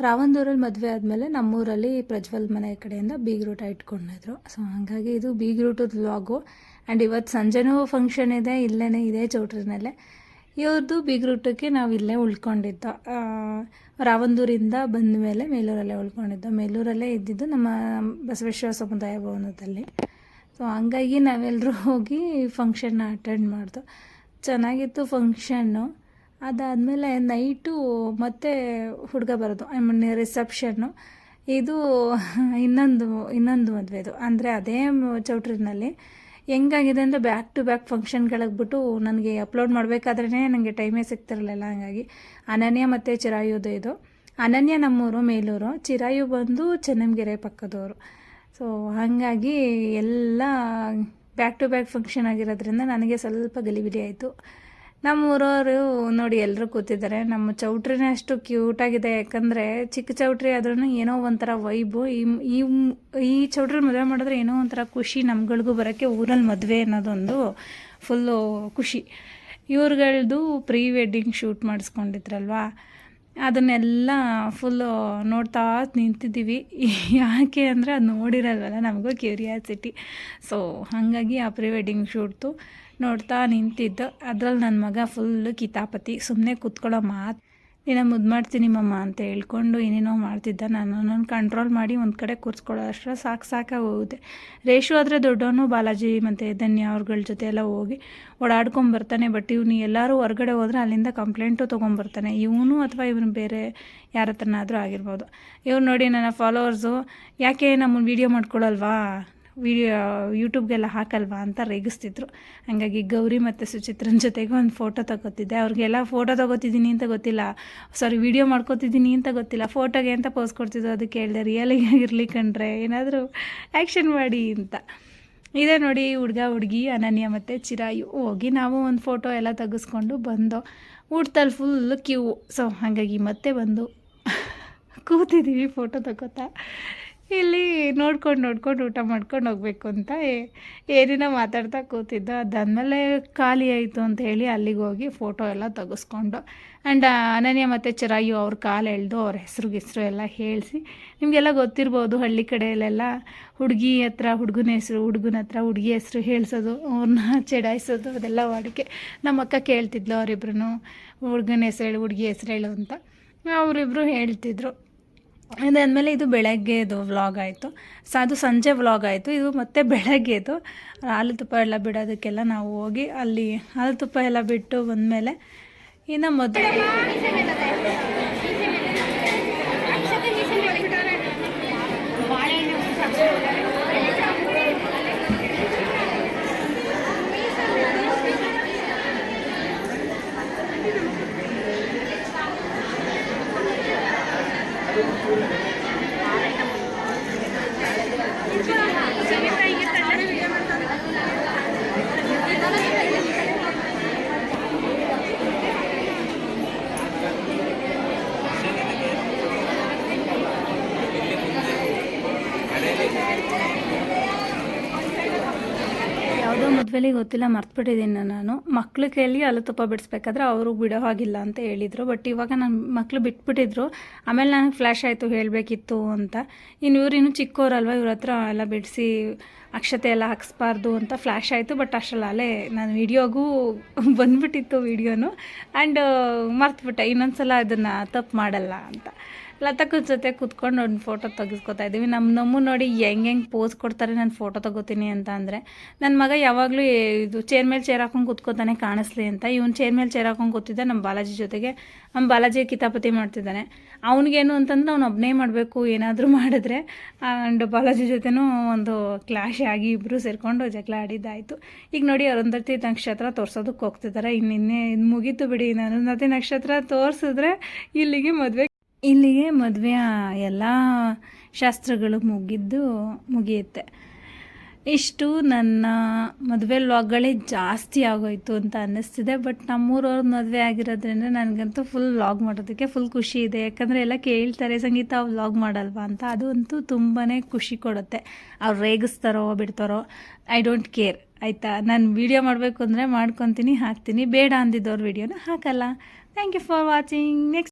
ರಾವಂದೂರಲ್ಲಿ ಮದುವೆ ಆದಮೇಲೆ ನಮ್ಮೂರಲ್ಲಿ ಪ್ರಜ್ವಲ್ ಮನೆ ಕಡೆಯಿಂದ ಬೀಗ್ರೂಟ ಇಟ್ಕೊಂಡಿದ್ರು ಸೊ ಹಾಗಾಗಿ ಇದು ಬೀಗ್ರೂಟದ ವ್ಲಾಗು ಆ್ಯಂಡ್ ಇವತ್ತು ಸಂಜೆನೂ ಫಂಕ್ಷನ್ ಇದೆ ಇಲ್ಲೇ ಇದೆ ಚೌಟ್ರಿನಲ್ಲೇ. ಇವ್ರದ್ದು ಬೀಗ್ರೂಟಕ್ಕೆ ನಾವು ಇಲ್ಲೇ ಉಳ್ಕೊಂಡಿದ್ದ. ರಾವಂದೂರಿಂದ ಬಂದ ಮೇಲೆ ಮೇಲೂರಲ್ಲೇ ಉಳ್ಕೊಂಡಿದ್ದು. ಮೇಲೂರಲ್ಲೇ ಇದ್ದಿದ್ದು ನಮ್ಮ ಬಸವೇಶ್ವರ ಸಮುದಾಯ ಭವನದಲ್ಲಿ. ಸೊ ಹಂಗಾಗಿ ನಾವೆಲ್ಲರೂ ಹೋಗಿ ಫಂಕ್ಷನ್ನ ಅಟೆಂಡ್ ಮಾಡ್ದು. ಚೆನ್ನಾಗಿತ್ತು ಫಂಕ್ಷನ್ನು ಅದಾದಮೇಲೆ ನೈಟು ಮತ್ತೆ ಹುಡುಗ ಬರೋದು ಐ ಮೀನ್ ರಿಸೆಪ್ಷನ್ನು ಇದು ಇನ್ನೊಂದು ಇನ್ನೊಂದು ಮದುವೆದು ಅಂದರೆ ಅದೇ ಚೌಟ್ರಿನಲ್ಲಿ. ಹೆಂಗಾಗಿದೆ ಅಂದರೆ ಬ್ಯಾಕ್ ಟು ಬ್ಯಾಕ್ ಫಂಕ್ಷನ್ಗಳಿಗೆ ಬಿಟ್ಟು ನನಗೆ ಅಪ್ಲೋಡ್ ಮಾಡಬೇಕಾದ್ರೇ ನನಗೆ ಟೈಮೇ ಸಿಗ್ತಿರಲಿಲ್ಲ ಹಾಗಾಗಿ. ಅನನ್ಯ ಮತ್ತು ಚಿರಾಯುದು ಇದು. ಅನನ್ಯ ನಮ್ಮೂರು, ಮೇಲೂರು. ಚಿರಾಯು ಬಂದು ಚೆನ್ನಂಗೆರೆ ಪಕ್ಕದವರು. ಸೊ ಹಾಗಾಗಿ ಎಲ್ಲ ಬ್ಯಾಕ್ ಟು ಬ್ಯಾಕ್ ಫಂಕ್ಷನ್ ಆಗಿರೋದ್ರಿಂದ ನನಗೆ ಸ್ವಲ್ಪ ಗಲಿಬಿಲಿ ಆಯಿತು. ನಮ್ಮ ಊರವರು ನೋಡಿ ಎಲ್ಲರೂ ಕೂತಿದ್ದಾರೆ. ನಮ್ಮ ಚೌಟ್ರಿನೇ ಅಷ್ಟು ಕ್ಯೂಟಾಗಿದೆ ಯಾಕಂದರೆ ಚಿಕ್ಕ ಚೌಟ್ರಿ ಆದ್ರೂ ಏನೋ ಒಂಥರ ವೈಬು ಈ ಈ ಚೌಟ್ರಿ ಮದುವೆ ಮಾಡಿದ್ರೆ ಏನೋ ಒಂಥರ ಖುಷಿ, ನಮ್ಗಳಿಗೂ ಬರೋಕ್ಕೆ ಊರಲ್ಲಿ ಮದುವೆ ಅನ್ನೋದೊಂದು ಫುಲ್ಲು ಖುಷಿ. ಇವ್ರುಗಳ್ದು ಪ್ರೀ ವೆಡ್ಡಿಂಗ್ ಶೂಟ್ ಮಾಡಿಸ್ಕೊಂಡಿದ್ರಲ್ವಾ? ಅದನ್ನೆಲ್ಲ ಫುಲ್ಲು ನೋಡ್ತಾ ನಿಂತಿದ್ದೀವಿ. ಯಾಕೆ ಅಂದರೆ ಅದು ನೋಡಿರಲ್ವಲ್ಲ ನಮಗೂ ಕ್ಯೂರಿಯಾಸಿಟಿ ಸೊ ಹಾಗಾಗಿ ಆ ಪ್ರೀ ವೆಡ್ಡಿಂಗ್ ಶೂಟ್ದು ನೋಡ್ತಾ ನಿಂತಿದ್ದು. ಅದ್ರಲ್ಲಿ ನನ್ನ ಮಗ ಫುಲ್ಲು ಕಿತಾಪತಿ. ಸುಮ್ಮನೆ ಕೂತ್ಕೊಳ್ಳೋ ಮಾತು. ನೀನು ಮುದ್ದು ಮಾಡ್ತೀನಿ ಮಮ್ಮ ಅಂತ ಹೇಳ್ಕೊಂಡು ಏನೇನೋ ಮಾಡ್ತಿದ್ದ. ನಾನು ನನ್ನ ಕಂಟ್ರೋಲ್ ಮಾಡಿ ಒಂದು ಕಡೆ ಕೂರಿಸ್ಕೊಳ್ಳೋ ಅಷ್ಟರ ಸಾಕು ಸಾಕಾಗಿ ಹೋಗುತ್ತೆ. ರೇಷು ಆದರೆ ದೊಡ್ಡವನು ಬಾಲಾಜಿ ಮತ್ತು ಧನ್ಯ ಅವ್ರಗಳ ಜೊತೆ ಎಲ್ಲ ಹೋಗಿ ಓಡಾಡ್ಕೊಂಬರ್ತಾನೆ ಬಟ್ ಇವನು ಎಲ್ಲರೂ ಹೊರಗಡೆ ಹೋದ್ರೆ ಅಲ್ಲಿಂದ ಕಂಪ್ಲೇಂಟು ತೊಗೊಂಬರ್ತಾನೆ. ಇವನು ಅಥವಾ ಇವನು ಬೇರೆ ಯಾರ ಹತ್ರನಾದರೂ ಆಗಿರ್ಬೋದು. ಇವ್ರು ನೋಡಿ ನನ್ನ ಫಾಲೋವರ್ಸು ಯಾಕೆ ನಮ್ಮನ್ನು ವೀಡಿಯೋ ಮಾಡ್ಕೊಳಲ್ವಾ? ವಿಡಿಯೋ ಯೂಟ್ಯೂಬ್ಗೆಲ್ಲ ಹಾಕಲ್ವಾ ಅಂತ ರೇಗಿಸ್ತಿದ್ರು. ಹಾಗಾಗಿ ಗೌರಿ ಮತ್ತು ಸುಚಿತ್ರನ ಜೊತೆಗೆ ಒಂದು ಫೋಟೋ ತಗೋತಿದ್ದೆ. ಅವ್ರಿಗೆಲ್ಲ ಫೋಟೋ ತಗೋತಿದ್ದೀನಿ ಅಂತ ಗೊತ್ತಿಲ್ಲ. ಸಾರಿ ವಿಡಿಯೋ ಮಾಡ್ಕೋತಿದ್ದೀನಿ ಅಂತ ಗೊತ್ತಿಲ್ಲ. ಫೋಟೋಗೆ ಅಂತ ಪೋಸ್ ಕೊಡ್ತಿದ್ರು ಅದಕ್ಕೆ ಕೇಳಿದೆ ರಿಯಲಿಗೆ ಆಗಿರಲಿ ಕಂಡ್ರೆ ಏನಾದರೂ ಆ್ಯಕ್ಷನ್ ಮಾಡಿ ಅಂತ. ಇದೇ ನೋಡಿ ಹುಡುಗ, ಹುಡುಗಿ, ಅನನ್ಯ ಮತ್ತು ಚಿರಾಯು. ಹೋಗಿ ನಾವು ಒಂದು ಫೋಟೋ ಎಲ್ಲ ತೆಗೆಸ್ಕೊಂಡು ಬಂದೋ, ಊಟದಲ್ಲಿ ಫುಲ್ ಕ್ಯೂ ಸೊ ಹಾಗಾಗಿ ಮತ್ತೆ ಬಂದು ಕೂತಿದ್ದೀವಿ ಫೋಟೋ ತಗೋತಾ. ಇಲ್ಲಿ ನೋಡ್ಕೊಂಡು ನೋಡ್ಕೊಂಡು ಊಟ ಮಾಡ್ಕೊಂಡು ಹೋಗ್ಬೇಕು ಅಂತ ಏನೇನೋ ಮಾತಾಡ್ತಾ ಕೂತಿದ್ದ. ಅದಾದಮೇಲೆ ಖಾಲಿ ಆಯಿತು ಅಂತ ಹೇಳಿ ಅಲ್ಲಿಗೆ ಹೋಗಿ ಫೋಟೋ ಎಲ್ಲ ತೆಗೆಸ್ಕೊಂಡು ಆ್ಯಂಡ್ ಅನನ್ಯ ಮತ್ತು ಚಿರಾಯು ಅವ್ರ ಕಾಲು ಎಳೆದು ಅವ್ರ ಹೆಸರು ಗಿಸ್ರು ಎಲ್ಲ ಹೇಳಿಸಿ, ನಿಮಗೆಲ್ಲ ಗೊತ್ತಿರ್ಬೋದು ಹಳ್ಳಿ ಕಡೆಯಲ್ಲೆಲ್ಲ ಹುಡುಗಿ ಹತ್ರ ಹುಡುಗನ ಹೆಸರು, ಹುಡುಗನ ಹತ್ರ ಹುಡುಗಿ ಹೆಸರು ಹೇಳಿಸೋದು ಅವ್ರನ್ನ ಚಡಾಯಿಸೋದು, ಅದೆಲ್ಲ ವಾಡಿಕೆ. ನಮ್ಮ ಅಕ್ಕ ಕೇಳ್ತಿದ್ಲು ಅವರಿಬ್ರು ಹುಡುಗನ ಹೆಸರು ಹೇಳು, ಹುಡುಗಿ ಹೆಸರು ಹೇಳು ಅಂತ. ಅವರಿಬ್ಬರು ಹೇಳ್ತಿದ್ರು. ಅದಾದಮೇಲೆ ಇದು ಬೆಳಗ್ಗೆದು ವ್ಲಾಗ್ ಆಯಿತು. ಸ ಅದು ಸಂಜೆ ವ್ಲಾಗ್ ಆಯಿತು. ಇದು ಮತ್ತೆ ಬೆಳಗ್ಗೆದು. ಹಾಲು ತುಪ್ಪ ಎಲ್ಲ ಬಿಡೋದಕ್ಕೆಲ್ಲ ನಾವು ಹೋಗಿ ಅಲ್ಲಿ ಹಾಲು ತುಪ್ಪ ಎಲ್ಲ ಬಿಟ್ಟು ಬಂದಮೇಲೆ ಇನ್ನು ಮೊದಲು Thank you. ಮದುವೆಲಿ ಗೊತ್ತಿಲ್ಲ, ಮರ್ತ್ಬಿಟ್ಟಿದ್ದೀನಿ ನಾನು. ಮಕ್ಳು ಕೇಳಿ ಅಲ್ಲಿ ತುಪ್ಪ ಬಿಡಿಸ್ಬೇಕಾದ್ರೆ ಅವರು ಬಿಡೋ ಹಾಗಿಲ್ಲ ಅಂತ ಹೇಳಿದರು. ಬಟ್ ಇವಾಗ ನನ್ನ ಮಕ್ಕಳು ಬಿಟ್ಬಿಟ್ಟಿದ್ರು. ಆಮೇಲೆ ನನಗೆ ಫ್ಲ್ಯಾಶ್ ಆಯಿತು, ಹೇಳಬೇಕಿತ್ತು ಅಂತ. ಇನ್ನು ಇವ್ರು ಇನ್ನೂ ಚಿಕ್ಕವರಲ್ವ ಇವ್ರ ಹತ್ರ ಎಲ್ಲ ಬಿಡಿಸಿ ಅಕ್ಷತೆ ಎಲ್ಲ ಹಾಕ್ಸ್ಬಾರ್ದು ಅಂತ ಫ್ಲ್ಯಾಶ್ ಆಯಿತು. ಬಟ್ ಅಷ್ಟರಲ್ಲಿ ಅಲ್ಲೇ ನಾನು ವಿಡಿಯೋಗೂ ಬಂದ್ಬಿಟ್ಟಿತ್ತು ವಿಡಿಯೋನು. ಆ್ಯಂಡ್ ಮರ್ತ್ಬಿಟ್ಟೆ. ಇನ್ನೊಂದ್ಸಲ ಅದನ್ನು ತಪ್ಪು ಮಾಡಲ್ಲ ಅಂತ. ಲತಕ್ಕೂ ಜೊತೆ ಕೂತ್ಕೊಂಡು ಒಂದು ಫೋಟೋ ತೆಗೆಸ್ಕೊತಾ ಇದ್ದೀವಿ. ನಮ್ಮ ನಮ್ಮ ನೋಡಿ ಹೆಂಗೆ ಹೆಂಗೆ ಪೋಸ್ ಕೊಡ್ತಾರೆ ನಾನು ಫೋಟೋ ತಗೋತೀನಿ ಅಂತ ಅಂದರೆ ನನ್ನ ಮಗ ಯಾವಾಗಲೂ ಇದು ಚೇರ್ ಮೇಲೆ ಚೇರ್ ಹಾಕೊಂಡು ಕೂತ್ಕೋತಾನೆ ಕಾಣಿಸ್ಲಿ ಅಂತ. ಇವನು ಚೇರ್ ಮೇಲೆ ಚೇರ್ ಹಾಕೊಂಡು ಕೂತಿದ್ದ ನಮ್ಮ ಬಾಲಾಜಿ ಜೊತೆಗೆ ನಮ್ಮ ಬಾಲಾಜಿ ಕಿತಾಪತಿ ಮಾಡ್ತಿದ್ದಾನೆ. ಅವ್ನಿಗೇನು ಅಂತಂದ್ರೆ ಅವ್ನು ಒಬ್ಬನೇ ಮಾಡಬೇಕು, ಏನಾದರೂ ಮಾಡಿದ್ರೆ ಆ್ಯಂಡ್ ಬಾಲಾಜಿ ಜೊತೆನೂ ಒಂದು ಕ್ಲಾಶ್ ಆಗಿ ಇಬ್ಬರು ಸೇರಿಕೊಂಡು ಜಗಳ ಆಡಿದ್ದಾಯಿತು. ಈಗ ನೋಡಿ ಅರುಂಧತಿ ನಕ್ಷತ್ರ ತೋರ್ಸೋದಕ್ಕೆ ಹೋಗ್ತಿದ್ದಾರೆ ಇನ್ನು ಮುಗೀತು ಬಿಡಿ. ನಾನು ನಕ್ಷತ್ರ ತೋರಿಸಿದ್ರೆ ಇಲ್ಲಿಗೆ ಮದುವೆ ಇಲ್ಲಿಗೆ ಮದುವೆಯ ಎಲ್ಲ ಶಾಸ್ತ್ರಗಳು ಮುಗಿದ್ದು ಮುಗಿಯುತ್ತೆ. ಇಷ್ಟು ನನ್ನ ಮದುವೆ ಲಾಗ್ಗಳೇ ಜಾಸ್ತಿ ಆಗೋಯ್ತು ಅಂತ ಅನ್ನಿಸ್ತಿದೆ ಬಟ್ ನಮ್ಮೂರವ್ರ ಮದುವೆ ಆಗಿರೋದ್ರಿಂದ ನನಗಂತೂ ಫುಲ್ ಲಾಗ್ ಮಾಡೋದಕ್ಕೆ ಫುಲ್ ಖುಷಿ ಇದೆ. ಯಾಕಂದರೆ ಎಲ್ಲ ಕೇಳ್ತಾರೆ, ಸಂಗೀತ ವ್ಲಾಗ್ ಮಾಡಲ್ವಾ? ಅಂತ. ಅದು ಅಂತೂ ತುಂಬಾ ಖುಷಿ ಕೊಡುತ್ತೆ. ಅವ್ರು ರೇಗಿಸ್ತಾರೋ, ಬಿಡ್ತಾರೋ ಐ ಡೋಂಟ್ ಕೇರ್ ಆಯಿತಾ? ನಾನು ವೀಡಿಯೋ ಮಾಡಬೇಕು ಅಂದರೆ ಮಾಡ್ಕೊತೀನಿ, ಹಾಕ್ತೀನಿ. ಬೇಡ ಅಂದಿದ್ದವ್ರ ವೀಡಿಯೋನ ಹಾಕಲ್ಲ. Thank you for watching next